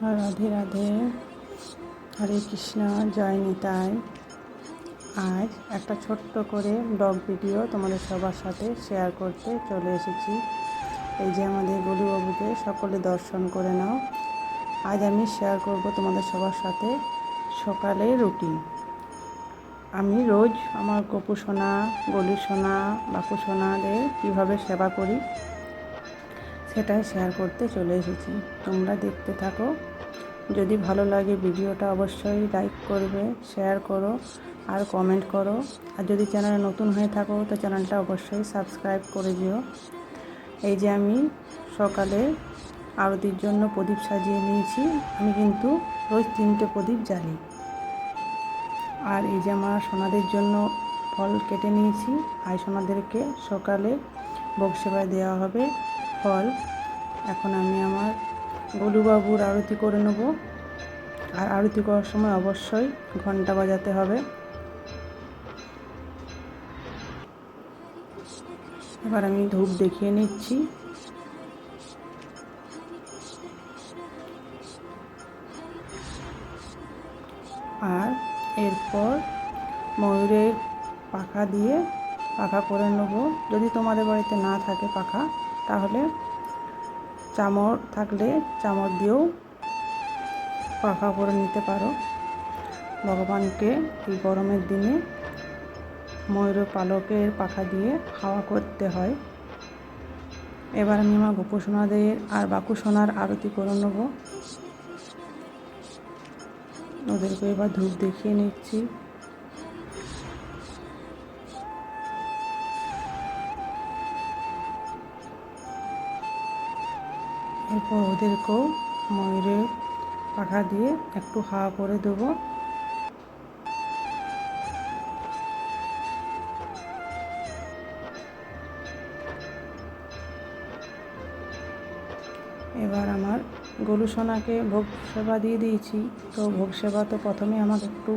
রাধে রাধে। হরে কৃষ্ণ, জয় নিতাই। আজ একটা ছোট্ট করে ব্লগ ভিডিও তোমাদের সবার সাথে শেয়ার করতে চলে এসেছি। এই যে আমাদের গলুবাবুকে সকলে দর্শন করে নাও। আজ আমি শেয়ার করব তোমাদের সবার সাথে সকালে রুটিন আমি রোজ আমার গপু সোনা গলু সোনা, বাপু সোনাদের কীভাবে সেবা করি সেটাই শেয়ার করতে চলে এসেছি। তোমরা দেখতে থাকো। যদি ভালো লাগে ভিডিওটা অবশ্যই লাইক করবে শেয়ার করো, আর কমেন্ট করো। আর যদি চ্যানেলে নতুন হয়ে থাকো, তো চ্যানেলটা অবশ্যই সাবস্ক্রাইব করে দিও। এই যে আমি সকালে আরতির জন্য প্রদীপ সাজিয়ে নিয়েছি। আমি কিন্তু রোজ তিনটে প্রদীপ জ্বালি। আর এই যে আমার সোনাদের জন্য ফল কেটে নিয়েছি। আই সোনাদেরকে সকালে ভোগ সেবায় দেওয়া হবে। ফল। এখন আমি আমার গোলুবাবুর আরতি করে নেব। আর আরতি করার সময় অবশ্যই ঘণ্টা বাজাতে হবে। এবার আমি ধূপ দেখিয়ে নিচ্ছি। আর এরপর ময়ূরের পাখা দিয়ে পাখা করে নেব। যদি তোমাদের বাড়িতে না থাকে পাখা তাহলে চামর থাকলে চামর দিয়েও পাখা করে নিতে পারো। ভগবানকে এই গরমের দিনে ময়ূরের পালকের পাখা দিয়ে খাওয়া করতে হয়। এবার আমি আমার গোপসোনাদের আর বাকুসোনার আরতি করে নেব। ওদেরকে এবার ধূপ দেখিয়ে নিচ্ছি। এরপর ওদেরকেও ময়ূরের পাখা দিয়ে একটু হাওয়া করে দেবো। এবার আমার গরু সোনাকে ভোগ সেবা দিয়ে দিয়েছি। তো ভোগ সেবা তো প্রথমে আমাকে একটু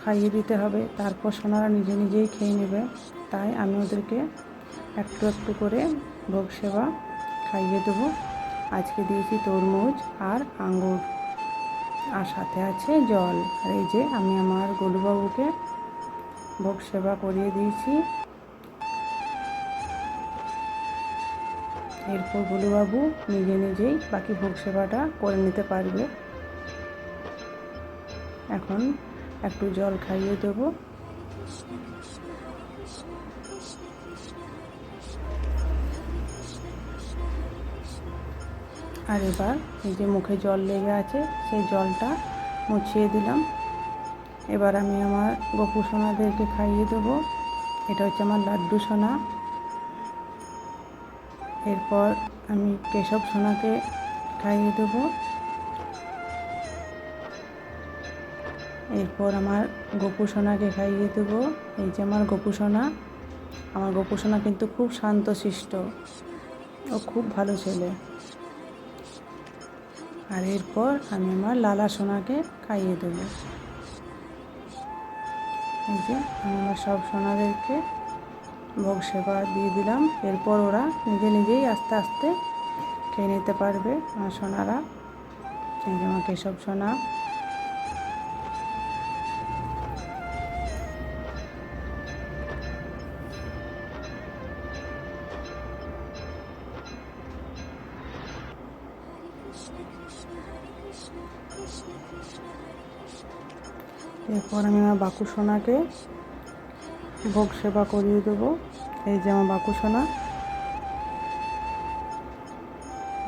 খাইয়ে দিতে হবে, তারপর সোনারা নিজে নিজেই খেয়ে নেবে। তাই আমি ওদেরকে একটু একটু করে ভোগ সেবা খাইয়ে দেবো। আজকে দিয়েছি তরমুজ আর আঙ্গুর। আর সাথে আছে জল। আর এই যে আমি আমার গলুবাবুকে ভোগ সেবা করিয়ে দিয়েছি। এরপর গলুবাবু নিজে নিজেই বাকি ভোগ সেবাটা করে নিতে পারবে। এখন একটু জল খাইয়ে দেবো। আর এবার এই যে মুখে জল লেগে আছে, সেই জলটা মুছিয়ে দিলাম। এবার আমি আমার গপু সোনাদেরকে খাইয়ে দেবো। এটা হচ্ছে আমার লাড্ডু সোনা। এরপর আমি কেশব সোনাকে খাইয়ে দেবো। এরপর আমার গপু সোনাকে খাইয়ে দেবো। এই যে আমার গপু সোনা। আমার গপু সোনা কিন্তু খুব শান্তশিষ্ট। ও খুব ভালো ছেলে। আর এরপর আমি আমার লালা সোনাকে খাইয়ে দেব। এই যে, আমি আমার সব সোনাদেরকে ভোগ সেবা দিয়ে দিলাম। এরপর ওরা নিজে নিজেই আস্তে আস্তে খেয়ে নিতে পারবে। আমার সোনারা, এই যে সোনা এরপর আমি আমার বাকু সোনাকে ভোগ সেবা করিয়ে দেবো। এই যে আমার বাকু সোনা।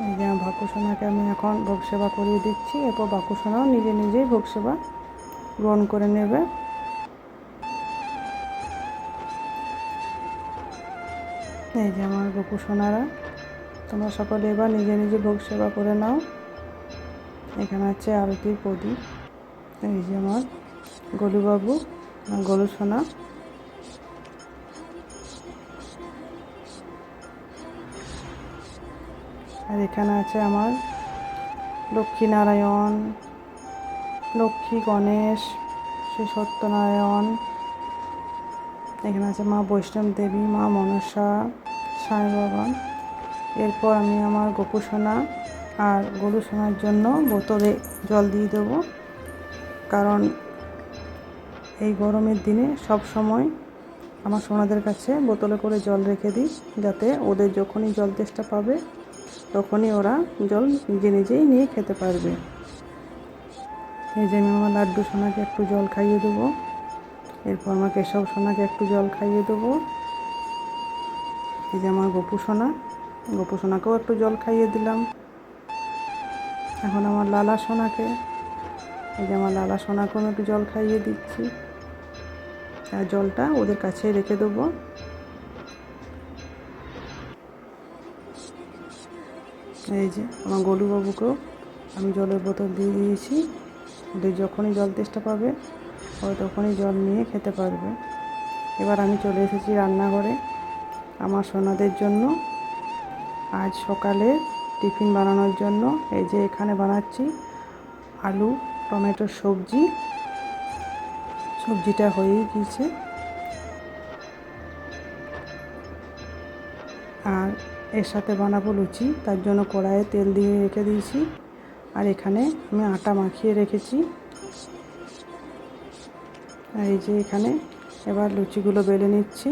এই যে আমার বাকু সোনাকে আমি এখন ভোগ সেবা করিয়ে দিচ্ছি। এরপর বাকু সোনাও নিজে নিজেই ভোগ সেবা গ্রহণ করে নেবে। এই যে আমার বকু সোনারা, তোমরা সকলে এবার নিজে নিজে ভোগ সেবা করে নাও। এখানে আছে আরতির প্রদীপ। এই যে আমার গলুবাবু, গলু সোনা। আর এখানে আছে আমার লক্ষ্মীনারায়ণ, লক্ষ্মী গণেশ, শ্রী সত্যনারায়ণ। এখানে আছে মা বৈষ্ণব দেবী, মা মনসা সাই বাবা এরপর আমি আমার গোপুসোনা আর গরু শোনার জন্য বোতলে জল দিয়ে দেবো। কারণ এই গরমের দিনে সব সময় আমার সোনাদের কাছে বোতলে করে জল রেখে দিই, যাতে ওদের যখনই জল তেষ্টা পাবে, তখনই ওরা জল নিজে নিজেই নিয়ে খেতে পারবে। এই যে আমি আমার লাড্ডু সোনাকে একটু জল খাইয়ে দেবো, এরপর আমার কেশব সোনাকে একটু জল খাইয়ে দেবো। এই যে আমার গপু সোনা, গপু সোনাকেও একটু জল খাইয়ে দিলাম। এখন আমার লালা সোনাকে, এই যে আমার লালা সোনাকেও আমি একটু জল খাইয়ে দিচ্ছি। জলটা ওদের কাছে রেখে দেবো। এই যে আমার গলুবাবুকেও আমি জলের বোতল দিয়ে দিয়েছি। ওদের যখনই জল তেষ্টা পাবে, ও তখনই জল নিয়ে খেতে পারবে। এবার আমি চলে এসেছি রান্নাঘরে আমার সোনাদের জন্য। আজ সকালে টিফিন বানানোর জন্য এই যে এখানে বানাচ্ছি আলু টমেটোর সবজি সবজিটা হয়েই গিয়েছে। আর এর সাথে বানাবো লুচি, তার জন্য কড়াইয়ে তেল দিয়ে রেখে দিয়েছি। আর এখানে আমি আটা মাখিয়ে রেখেছি। আর এই যে এখানে এবার লুচিগুলো বেলে নিচ্ছি।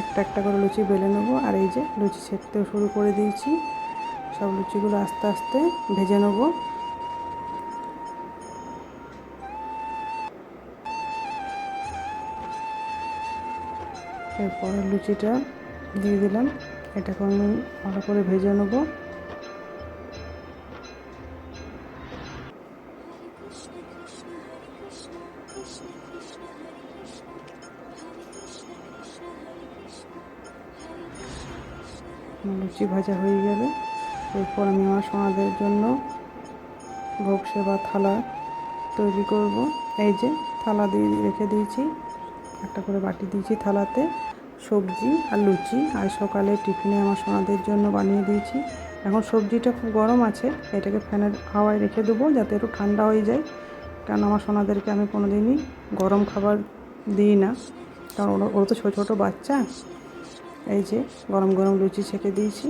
একটা একটা করে লুচি বেলে নেব। আর এই যে লুচি সেঁকতেও শুরু করে দিয়েছি। সব লুচিগুলো আস্তে আস্তে ভেজে নেব। এরপরে লুচিটা দিয়ে দিলাম। এটাকে আমি ভালো করে ভেজে নেব। লুচি ভাজা হয়ে গেলে এরপর আমি আমার সোনাদের জন্য ভোগ সেবা থালা তৈরি করব। এই যে থালা দিয়ে রেখে দিয়েছি। একটা করে বাটি দিয়েছি থালাতে। সবজি আর লুচি। আর সকালে টিফিনে আমার সোনাদের জন্য বানিয়ে দিয়েছি। এখন সবজিটা খুব গরম আছে, এটাকে ফ্যানের হাওয়ায় রেখে দেবো যাতে একটু ঠান্ডা হয়ে যায়। কারণ আমার সোনাদেরকে আমি কোনো দিনই গরম খাবার দিই না। কারণ ওরা তো ছোটো ছোটো বাচ্চা। এই যে গরম গরম লুচি ছেঁকে দিয়েছি।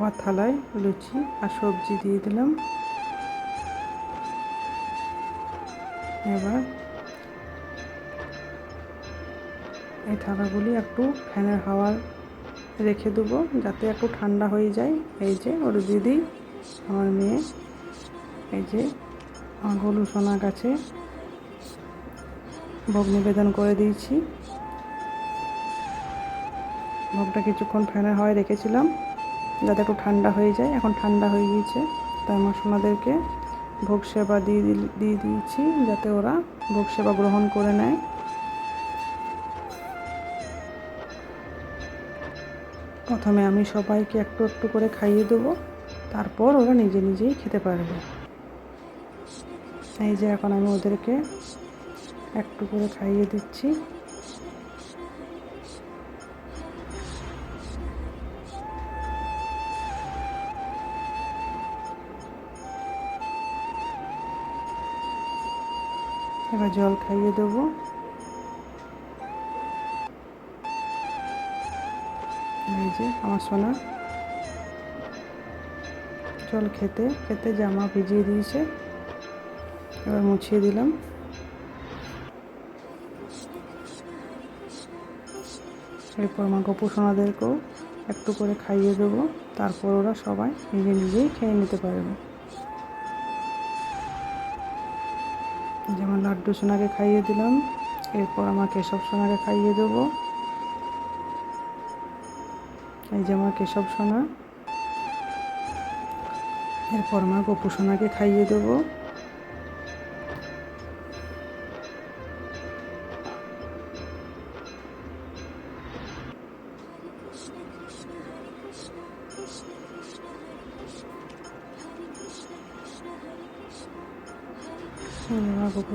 সবার থালায়, লুচি আর সবজি দিয়ে দিলাম। এবার এই থালাগুলি একটু ফ্যানের হাওয়ার রেখে দেবো, যাতে একটু ঠান্ডা হয়ে যায়। এই যে ওর দিদি, আমার মেয়ে, এই যে আমার গলু সোনা কাছে ভোগ নিবেদন করে দিয়েছি। ভোগটা কিছুক্ষণ ফ্যানের হাওয়ায় রেখেছিলাম। যাতে একটু ঠান্ডা হয়ে যায়। এখন ঠান্ডা হয়ে গিয়েছে। তাই আমার সোনাদেরকে ভোগ সেবা দিয়ে দিয়ে দিয়েছি যাতে ওরা ভোগ সেবা গ্রহণ করে নেয়। প্রথমে আমি সবাইকে একটু একটু করে খাইয়ে দেবো। তারপর ওরা নিজে নিজেই খেতে পারবে। এই যে এখন আমি ওদেরকে একটু করে খাইয়ে দিচ্ছি। এবার জল খাইয়ে দেবো। এই যে আমার সোনা। জল খেতে খেতে জামা ভিজিয়ে দিয়েছে। এবার মুছিয়ে দিলাম। এরপর আমার গপু সোনাদেরকেও একটু করে খাইয়ে দেবো। তারপর ওরা সবাই নিজে নিজেই খেয়ে নিতে পারবে। লাড্ডু সোনাকে খাইয়ে দিলাম। এরপর আমার কেশব সোনাকে খাইয়ে দেবো। এই যে আমার কেশব সোনা। এরপর আমার গপু সোনাকে খাইয়ে দেবো।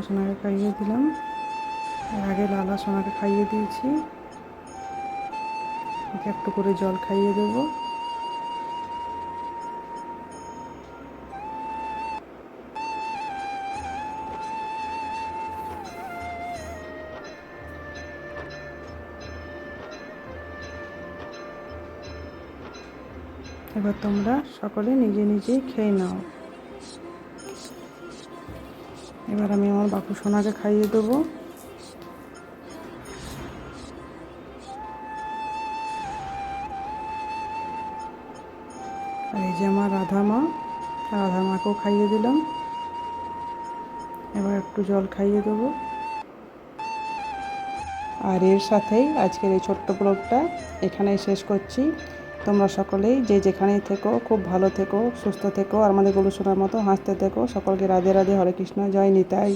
সোনাকে খাইয়ে দিলাম। আগে লালা সোনাকে খাইয়ে দিয়েছি। ওকে একটু করে জল খাইয়ে দেবো। এবার তোমরা সকলে নিজে নিজেই খেয়ে নাও। এবার আমি আমার বাপু সোনাকে খাইয়ে দেবো। এই যে আমার রাধা মা, রাধা মাকেও খাইয়ে দিলাম। এবার একটু জল খাইয়ে দেবো। আর এর সাথেই আজকের এই ছোট্ট ব্লগটা এখানেই শেষ করছি। তোমরা সকলেই যে যেখানেই থেকো, খুব ভালো থেকো, সুস্থ থেকো, আর আমাদের গরু শোনার মতো হাসতে থেকো। সকলকে রাধে রাধে, হরে কৃষ্ণ, জয় নিতাই।